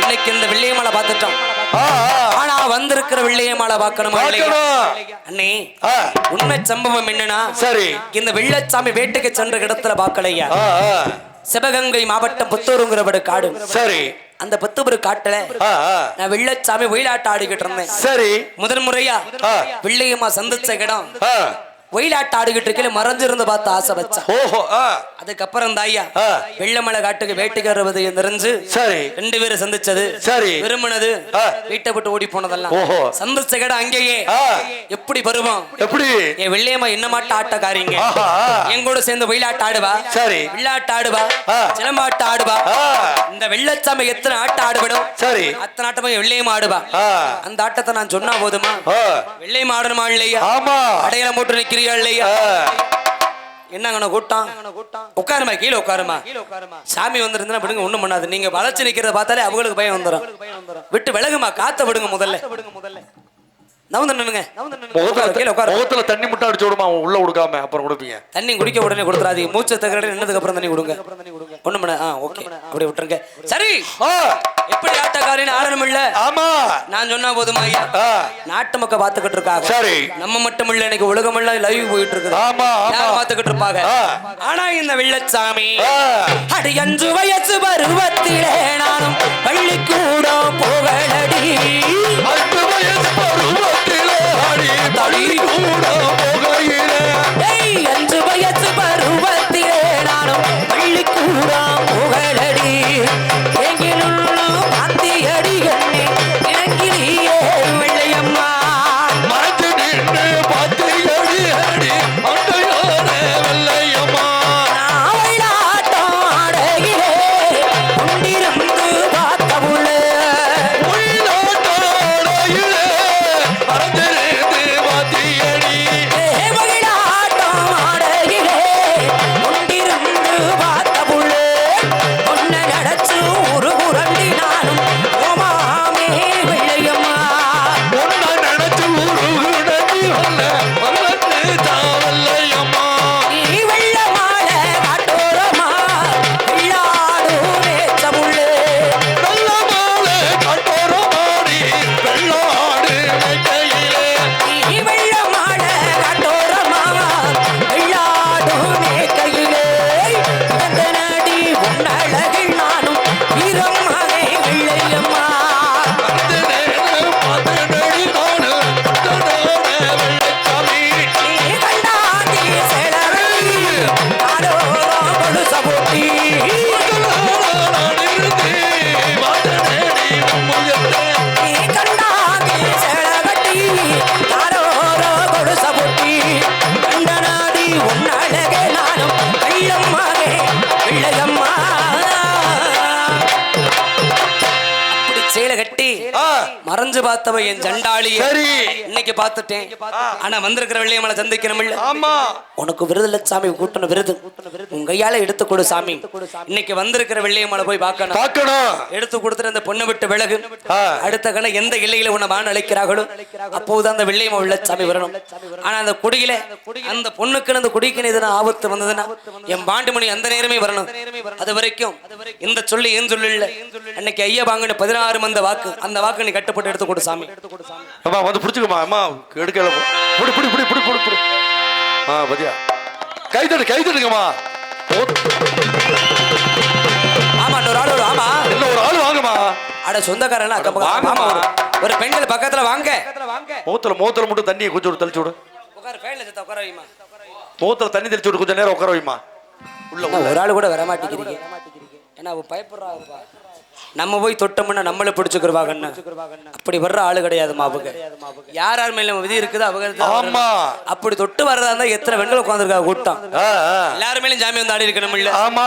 இன்னைக்கு இந்த வெள்ளியமலை பார்த்துட்டோம். ஆனா வந்திருக்கிற வெள்ளியமலை பார்க்கணுமா. அண்ணே உண்மை சம்பவம் என்னன்னா சரி. இந்த வெள்ளச்சாமி வேட்டைக்கு சென்ற இடத்துல பார்க்கலையா? ஆ. சிவகங்கை மாவட்டம் புத்தூருங்கிறபடு காடு. சரி. அந்த புத்தூர் காட்டுல. நான் வெள்ளச்சாமி ஒயிலாட்டம் ஆடிக்கிட்டு இருந்தேன். சரி. முதன் முறையா. வெள்ளையம்மா சந்திச்ச இடம். ஆ. ஒயிலாட்டம் ஆடிக்கிட்டு இருக்கையில மறைஞ்சிருந்து பார்த்து ஆசை வச்சா ஓஹோ. அதுக்கப்புறம் தாய்யா ஆ. வெள்ளமலை காட்டுக்கு வேட்டைக்கு வருவது நிறைஞ்சு சரி ரெண்டு பேரும் சந்திச்சது சரி விரும்பினது. வீட்டை விட்டு ஓடி போனதெல்லாம் ஓஹோ. சந்திச்ச இடம் அங்கேயே. எப்படி வருவோம் எப்படி என் வெள்ளையம்மா என்ன மாட்ட ஆட்டக்காரிங்க. என் கூட சேர்ந்து ஒயிலாட்ட ஆடுவா சரி. வில்லாட்ட ஆடுவா. சிலம்பாட்ட ஆடுவா. இந்த வெள்ளச்சாமி எத்தனை ஆட்டம் ஆடுபடும் சரி அத்தனை ஆட்டமா வெள்ளையம்மா ஆடுவா. அந்த ஆட்டத்தை நான் சொன்னா போதுமா ஆ. வெள்ளையம்மா ஆடணுமா இல்லையா ஆமா அடையாளம் போட்டு நிக்கிறியா ஆ. என்னங்கண்ணா கூட்டம்? உட்காருமா கீழே உட்காருமா? சாமி வந்திருந்தா விடுங்க ஒண்ணும் பண்ணாது. நீங்க வளைச்சு நிக்கிறத பார்த்தாலே அவங்களுக்கு பயம் வந்துடும் விட்டு விலகுமா காத்த விடுங்க முதல்ல. முகத்துல கீழே உட்காரு. முகத்துல தண்ணி மட்டும் அடிச்சு விடுமா? உள்ள கொடுக்காம அப்புறம் கொடுப்பீங்க. தண்ணி குடிக்க உடனே கொடுத்துறாதீங்க. மூச்சு தகரடி நின்னதுக்கு அப்புறம் தண்ணி கொடுங்க. ஒண்ணும் பண்ண ஆ ஓகே. அப்படி விட்டுருங்க. சரி. எப்படி ஆட்டக்காரின்னு ஆடணும் இல்ல? ஆமா. நான் சொன்னா போதுமா ஐயா. நாட்டு மக்கள் பாத்துக்கிட்டு இருக்காங்க. சரி. நம்ம மட்டும் இல்ல இன்னைக்கு உலகமெல்லாம் லைவ் போயிட்டு இருக்குது. ஆமா ஆமா. யார் பாத்துக்கிட்டு இருப்பாங்க. ஆனா இந்த வெள்ளச்சாமி. அடி அஞ்சு வயசு பருவத்திலே நானும் பள்ளிக்கூடம் போகலடி. அஞ்சு வயசு பருவத்திலே அடி தடி கூட போகையிலே மறைஞ்சு பார்த்தவ என் ஜண்டாளி. சரி. இன்னைக்கு பார்த்துட்டேன். ஆனா வந்திருக்கிற வெள்ளையம்மலை சந்திக்கணும் இல்ல ஆமா. உனக்கு விருது இல்ல சாமி கூட்டண விருது. கையால எடுத்து கொடு சாமி. இன்னைக்கு வந்திருக்கிற வெள்ளையம்மலை போய் பார்க்கணும். பார்க்கணும். எடுத்து கொடுத்துட்டு அந்த பொண்ணை விட்டு விலகு. அடுத்த கணம் எந்த எல்லையில உன்னை வான் அழைக்கிறார்களோ அப்போது அந்த வெள்ளையம்மா வெள்ளச்சாமி வரணும். ஆனா அந்த குடியில அந்த பொண்ணுக்கு அந்த குடிக்கு எதுனா ஆபத்து வந்ததுன்னா என் பாண்டுமணி அந்த நேரமே வரணும். அது வரைக்கும் இந்த சொல்லி ஏன் சொல்லு அன்னைக்கு ஐயா வாங்கின பதினாறு மந்த வாக்கு அந்த வாக்கு நீ கட்டுப்பட்டு எடுத்து கொடு சாமி. அம்மா வந்து பிடிச்சிக்கம்மா. அம்மா எடுக்கல புடி புடி புடி புடி புடி புடி. ஆ பத்தியா? கை தட்டு கை தட்டுங்கம்மா. ஆமா இன்னொரு ஆள் வரும், ஆமா. இல்ல ஒரு ஆள் வாங்கம்மா. அட சொந்தக்காரன். ஆமா, ஒரு- பெண்கள் பக்கத்துல வாங்க. மூத்துல மூத்துல மட்டும் தண்ணியை கொஞ்சம் தெளிச்சு விடு. உட்காரு ஃபேன்ல செத்த உட்கார வைமா. மூத்துல தண்ணி தெளிச்சு விட்டு கொஞ்சம் நேரம் உட்கார வைமா. உள்ள உள்ள. ஒரு ஆள் கூட வர மாட்டேங்கிறீங்க ஏன்னா அவ பயப்படுறாப்பா நம்ம போய் தொட்டோம்னா நம்மளை பிடிச்சுக்கிருவாங்கன்னு அப்படி வர்ற ஆளு கிடையாதுமா அவங்க. யார் யார் மேல விதி இருக்குது அவங்க ஆமா. அப்படி தொட்டு வர்றதா இருந்தா எத்தனை பெண்கள் உட்காந்துருக்கா கூட்டம். எல்லாரும் மேலும் ஜாமி வந்து ஆடி இருக்கணும் இல்ல ஆமா.